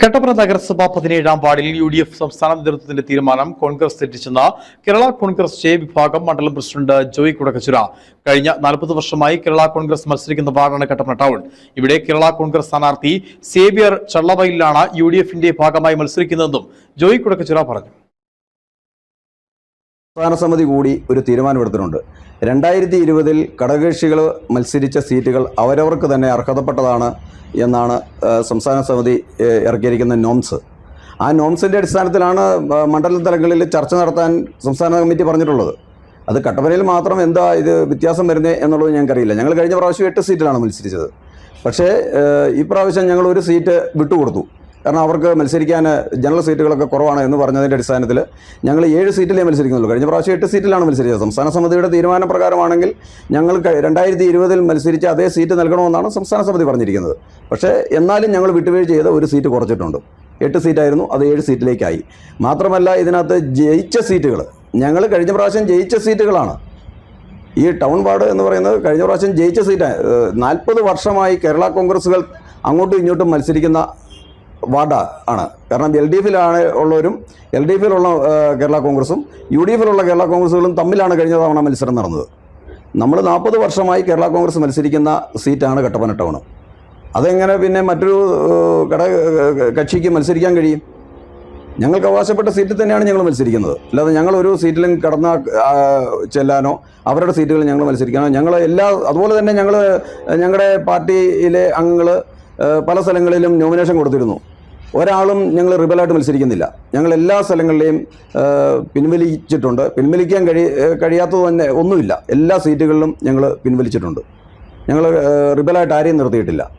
കട്ടപ്പന നഗരസഭ പതിനേഴാം വാർഡിൽ യു ഡി എഫ് സംസ്ഥാന നേതൃത്വത്തിന്റെ തീരുമാനം കോൺഗ്രസ് തെറ്റിച്ചെന്ന് കേരള കോൺഗ്രസ് ജെ വിഭാഗം മണ്ഡലം പ്രസിഡന്റ് ജോയ് കുടക്കച്ചുര. കഴിഞ്ഞ നാൽപ്പത് വർഷമായി കേരള കോൺഗ്രസ് മത്സരിക്കുന്ന വാർഡാണ് കട്ടപ്പന ടൗൺ. ഇവിടെ കേരള കോൺഗ്രസ് സ്ഥാനാർത്ഥി സേവിയർ ചള്ളവയിലാണ് യു ഡി എഫിന്റെ ഭാഗമായി മത്സരിക്കുന്നതെന്നും ജോയ് കുടക്കച്ചുര പറഞ്ഞു. സമിതി കൂടി ഒരു തീരുമാനമെടുത്തിട്ടുണ്ട്. രണ്ടായിരത്തി ഇരുപതിൽ ഘടകകക്ഷികൾ മത്സരിച്ച സീറ്റുകൾ അവരവർക്ക് തന്നെ അർഹതപ്പെട്ടതാണ് എന്നാണ് സംസ്ഥാന സമിതി ഇറക്കിയിരിക്കുന്ന നോംസ്. ആ നോംസിന്റെ അടിസ്ഥാനത്തിലാണ് മണ്ഡല തലങ്ങളിൽ ചർച്ച നടത്താൻ സംസ്ഥാന കമ്മിറ്റി പറഞ്ഞിട്ടുള്ളത്. അത് കട്ടപ്പനയിൽ മാത്രം എന്താ ഇത് വ്യത്യാസം വരുന്നത് എന്നുള്ളത് ഞങ്ങൾക്കറിയില്ല. ഞങ്ങൾ കഴിഞ്ഞ പ്രാവശ്യം എട്ട് സീറ്റിലാണ് മത്സരിച്ചത്. പക്ഷേ ഈ പ്രാവശ്യം ഞങ്ങൾ ഒരു സീറ്റ് വിട്ടുകൊടുത്തു. കാരണം അവർക്ക് മത്സരിക്കാൻ ജനറൽ സീറ്റുകളൊക്കെ കുറവാണ് എന്ന് പറഞ്ഞതിന്റെ അടിസ്ഥാനത്തിൽ ഞങ്ങൾ ഏഴ് സീറ്റിലേ മത്സരിക്കുന്നുള്ളൂ. കഴിഞ്ഞ പ്രാവശ്യം എട്ട് സീറ്റിലാണ് മത്സരിച്ചത്. സംസ്ഥാന സമിതിയുടെ തീരുമാനപ്രകാരമാണെങ്കിൽ ഞങ്ങൾ രണ്ടായിരത്തി ഇരുപതിൽ മത്സരിച്ച അതേ സീറ്റ് നൽകണമെന്നാണ് സംസ്ഥാന സമിതി പറഞ്ഞിരിക്കുന്നത്. പക്ഷേ എന്നാലും ഞങ്ങൾ വിട്ടുവീഴ്ച ചെയ്ത് ഒരു സീറ്റ് കുറച്ചിട്ടുണ്ട്. എട്ട് സീറ്റായിരുന്നു. അത് ഏഴ് സീറ്റിലേക്കായി. മാത്രമല്ല ഇതിനകത്ത് ജയിച്ച സീറ്റുകൾ. ഞങ്ങൾ കഴിഞ്ഞ പ്രാവശ്യം ജയിച്ച സീറ്റുകളാണ്. ഈ ടൗൺ വാർഡ് എന്ന് പറയുന്നത് കഴിഞ്ഞ പ്രാവശ്യം ജയിച്ച സീറ്റാണ് നാൽപ്പത് വർഷമായി കേരള കോൺഗ്രസുകൾ അങ്ങോട്ടും ഇങ്ങോട്ടും മത്സരിക്കുന്ന വാർഡ് ആണ്. കാരണം എൽ ഡി എഫിലാണ് ഉള്ളവരും എൽ ഡി എഫിലുള്ള കേരള കോൺഗ്രസും യു ഡി എഫിലുള്ള കേരള കോൺഗ്രസുകളും തമ്മിലാണ് കഴിഞ്ഞ തവണ മത്സരം നടന്നത്. നമ്മൾ നാൽപ്പത് വർഷമായി കേരള കോൺഗ്രസ് മത്സരിക്കുന്ന സീറ്റാണ് കട്ടപ്പന ടൗൺ അതെങ്ങനെ പിന്നെ മറ്റൊരു കട കക്ഷിക്ക് മത്സരിക്കാൻ കഴിയും? ഞങ്ങൾക്ക് അവകാശപ്പെട്ട സീറ്റിൽ തന്നെയാണ് ഞങ്ങൾ മത്സരിക്കുന്നത്. അല്ലാതെ ഞങ്ങൾ ഒരു സീറ്റിലും കടന്ന ചെല്ലാനോ അവരുടെ സീറ്റുകളിൽ ഞങ്ങൾ മത്സരിക്കാനോ ഞങ്ങൾ എല്ലാ അതുപോലെ തന്നെ ഞങ്ങൾ ഞങ്ങളുടെ പാർട്ടിയിലെ അംഗങ്ങൾ പല സ്ഥലങ്ങളിലും നോമിനേഷൻ കൊടുത്തിരുന്നു. ഒരാളും ഞങ്ങൾ റിബലായിട്ട് മത്സരിക്കുന്നില്ല. ഞങ്ങൾ എല്ലാ സ്ഥലങ്ങളിലെയും പിൻവലിച്ചിട്ടുണ്ട്. പിൻവലിക്കാൻ കഴി കഴിയാത്തത് തന്നെ ഒന്നുമില്ല. എല്ലാ സീറ്റുകളിലും ഞങ്ങൾ പിൻവലിച്ചിട്ടുണ്ട്. ഞങ്ങൾ റിബലായിട്ട് ആരെയും നിർത്തിയിട്ടില്ല.